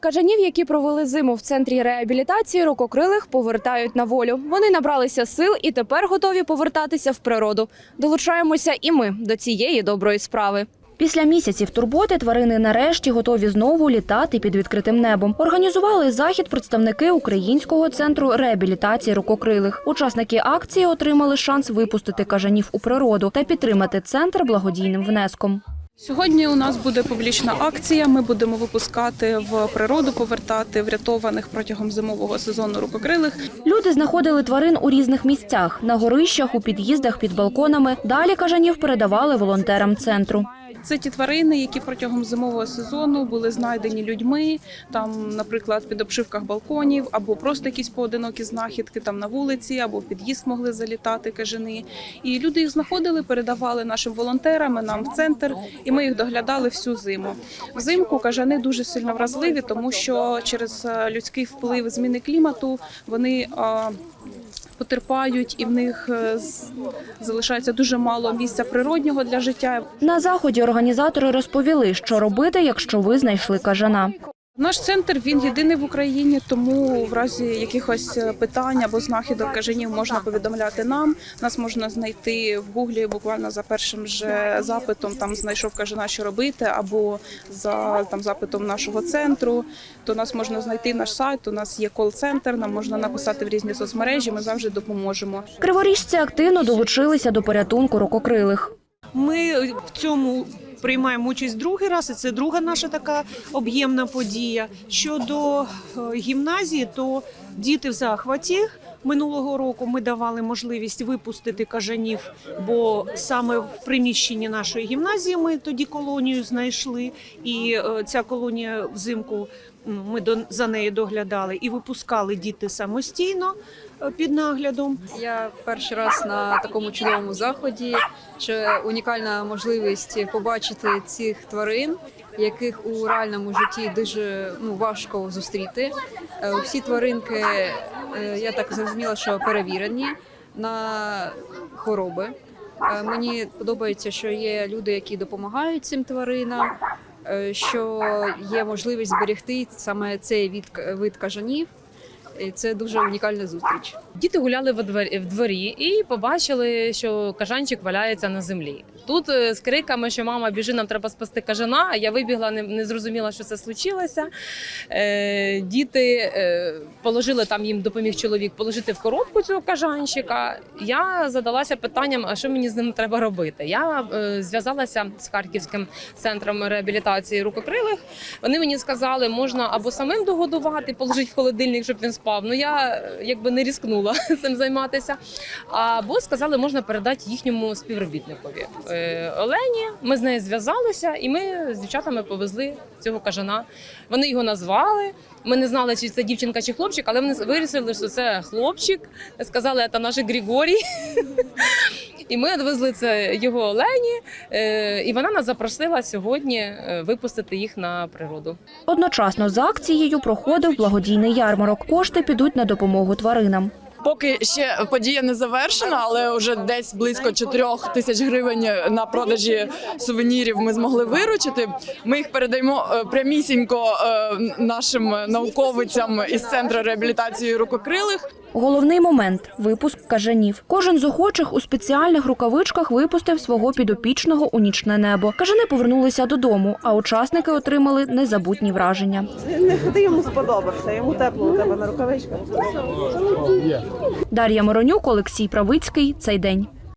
Кажанів, які провели зиму в центрі реабілітації рукокрилих, повертають на волю. Вони набралися сил і тепер готові повертатися в природу. Долучаємося і ми до цієї доброї справи. Після місяців турботи тварини нарешті готові знову літати під відкритим небом. Організували захід представники Українського центру реабілітації рукокрилих. Учасники акції отримали шанс випустити кажанів у природу та підтримати центр благодійним внеском. Сьогодні у нас буде публічна акція. Ми будемо випускати в природу, повертати врятованих протягом зимового сезону рукокрилих. Люди знаходили тварин у різних місцях на горищах, у під'їздах, під балконами. Далі кажанів передавали волонтерам центру. Це ті тварини, які протягом зимового сезону були знайдені людьми, там, наприклад, під обшивках балконів, або просто якісь поодинокі знахідки там на вулиці, або в під'їзд могли залітати кажани. І люди їх знаходили, передавали нашим волонтерам, нам в центр, і ми їх доглядали всю зиму. Взимку кажани дуже сильно вразливі, тому що через е, людський вплив зміни клімату вони. Потерпають, і в них е, залишається дуже мало місця природнього для життя. На заході організатори розповіли, що робити, якщо ви знайшли кажана. Наш центр він єдиний в Україні, тому в разі якихось е, питань або знахідок кажанів можна повідомляти нам. Нас можна знайти в гуглі буквально за першим же запитом. Там знайшов кажана, що робити, або за там запитом нашого центру. То нас можна знайти наш сайт. У нас є кол-центр. Нам можна написати в різні соцмережі. Ми завжди допоможемо. Криворіжці активно долучилися до порятунку рукокрилих. Ми в цьому приймаємо участь другий раз, і це друга наша така об'ємна подія. Щодо е, гімназії, то діти в захваті. Минулого року ми давали можливість випустити кажанів, бо саме в приміщенні нашої гімназії ми тоді колонію знайшли, і е, ця колонія взимку ми за нею доглядали і випускали діти самостійно е, під наглядом. Я перший раз на такому чудовому заході. Це унікальна можливість побачити цих тварин, яких у реальному житті дуже ну важко зустріти. Е, Всі тваринки, я так зрозуміла, що перевірені на хвороби. Е, Мені подобається, що є люди, які допомагають цим тваринам, е, що є можливість зберегти саме цей від вид кажанів. І це дуже унікальна зустріч. Діти гуляли в дворі і побачили, що кажанчик валяється на землі. Тут е, з криками, що мама біжи, нам треба спасти кажана. Я вибігла, не, не зрозуміла, що це случилося. Е, діти е, положили там їм допоміг чоловік положити в коробку цього кажанчика. Я задалася питанням, а що мені з ним треба робити. Я е, зв'язалася з харківським центром реабілітації рукокрилих. Вони мені сказали, можна або самим догодувати, положити в холодильник, щоб він спав. Ну я е, якби не різкнула цим займатися. Або сказали, можна передати їхньому співробітникові Олені. Ми з нею зв'язалися, і ми з дівчатами повезли цього кажана. Вони його назвали. Ми не знали, чи це дівчинка чи хлопчик, але вони вирішили, що це хлопчик. Сказали, це наш Григорій. І ми відвезли це його Олені, е, і вона нас запросила сьогодні е, випустити їх на природу. Одночасно з акцією проходив благодійний ярмарок. Кошти підуть на допомогу тваринам. Поки ще подія не завершена, але вже десь близько 4 тисяч гривень на продажі сувенірів ми змогли виручити. Ми їх передаємо е, прямісінько е, нашим науковицям із центру реабілітації рукокрилих. Головний момент випуск кажанів. Кожен з охочих у спеціальних рукавичках випустив свого підопічного у нічне небо. Кажани повернулися додому, а учасники отримали незабутні враження. Не ти йому сподобався, йому тепло у тебе на рукавичках. Дар'я Моронюк, Олексій Правицький. Цей день.